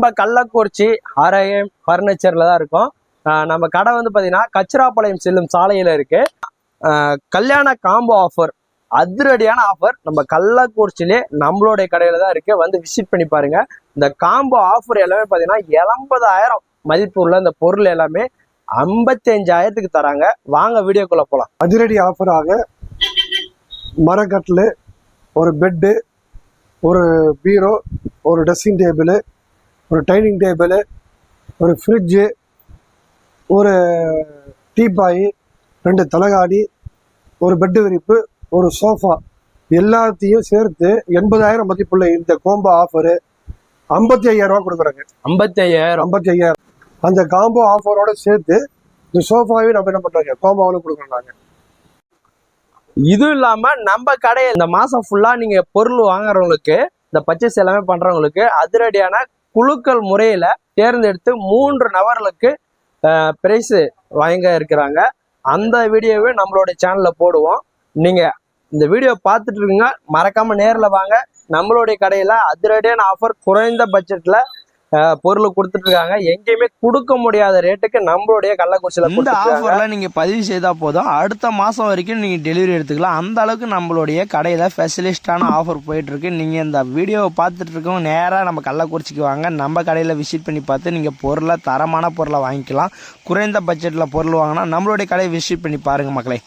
நம்ம கள்ளக்குறிச்சி ஆராயம் ஃபர்னிச்சர்ல தான் இருக்கோம். நம்ம கடை வந்து பார்த்தீங்கன்னா கச்சிராப்பாளையம் செல்லும் சாலையில இருக்கு. கல்யாண காம்போ ஆஃபர் அதிரடியான ஆஃபர் நம்ம கள்ளக்குறிச்சிலே நம்மளுடைய கடையில தான் இருக்கு. வந்து விசிட் பண்ணி பாருங்க. இந்த காம்போ ஆஃபர் எல்லாமே பார்த்தீங்கன்னா எண்பதாயிரம் மதிப்பு உள்ள இந்த பொருள் எல்லாமே ஐம்பத்தஞ்சாயிரத்துக்கு தராங்க. வாங்க வீடியோக்குள்ள போகலாம் அதிரடி ஆஃபராக மரக்கட்டில் ஒரு பெட்டு ஒரு பீரோ ஒரு ட்ரெஸ்ஸிங் டேபிள் ஒரு டைனிங் டேபிள் ஒரு ஃப்ரிட்ஜு ஒரு டீப்பாய் ரெண்டு தலகாணி ஒரு பெட்டு விரிப்பு ஒரு சோஃபா எல்லாத்தையும் சேர்த்து எண்பதாயிரம் மதிப்புள்ள இந்த கோம்போ ஆஃபரு ஐம்பத்தி ஐயாயிரம் ரூபா கொடுக்குறாங்க. ஐம்பத்தி ஐயாயிரம் ஐம்பத்தி ஐயாயிரம் அந்த காம்போ ஆஃபரோட சேர்த்து இந்த சோஃபாவையும் நம்ம என்ன பண்ணுறாங்க கோம்போவில் கொடுக்குறோம் நாங்கள் இதுவும் இல்லாம நம்ம கடையில் இந்த மாசம் ஃபுல்லா நீங்க பொருள் வாங்குறவங்களுக்கு இந்த பர்ச்சேஸ் எல்லாமே பண்றவங்களுக்கு அதிரடியான குழுக்கள் முறையில தேர்ந்தெடுத்து மூன்று நபர்களுக்கு பிரைஸு வாங்க இருக்கிறாங்க. அந்த வீடியோவை நம்மளோட சேனலில் போடுவோம். நீங்க இந்த வீடியோ பார்த்துட்டு இருக்கீங்க மறக்காம நேர்ல வாங்க. நம்மளுடைய கடையில் அதிரடியான ஆஃபர் குறைந்த பட்ஜெட்டில் பொருள் கொடுத்துட்டு இருக்காங்க எங்கேயுமே கொடுக்க முடியாத ரேட்டுக்கு நம்மளுடைய கள்ளக்குறிச்சியில இந்த கொடுத்துட்டு இருக்காங்க. ஆஃபர்ல நீங்க பதிவு செய்தா போதும். அடுத்த மாசம் வரைக்கும் நீங்க டெலிவரி எடுத்துக்கலாம். அந்த அளவுக்கு நம்மளுடைய கடையில ஸ்பெஷலிஸ்டான ஆஃபர் போயிட்டு இருக்கு நீங்க இந்த வீடியோவை பார்த்துட்டு இருக்கவங்க நேரா நம்ம கள்ளக்குறிச்சிக்கு வாங்க. நம்ம கடையில விசிட் பண்ணி பார்த்து நீங்க பொருளை தரமான பொருளை வாங்கிக்கலாம். குறைந்த பட்ஜெட்ல பொருள் வாங்கினா நம்மளுடைய கடையை விசிட் பண்ணி பாருங்க மக்களே.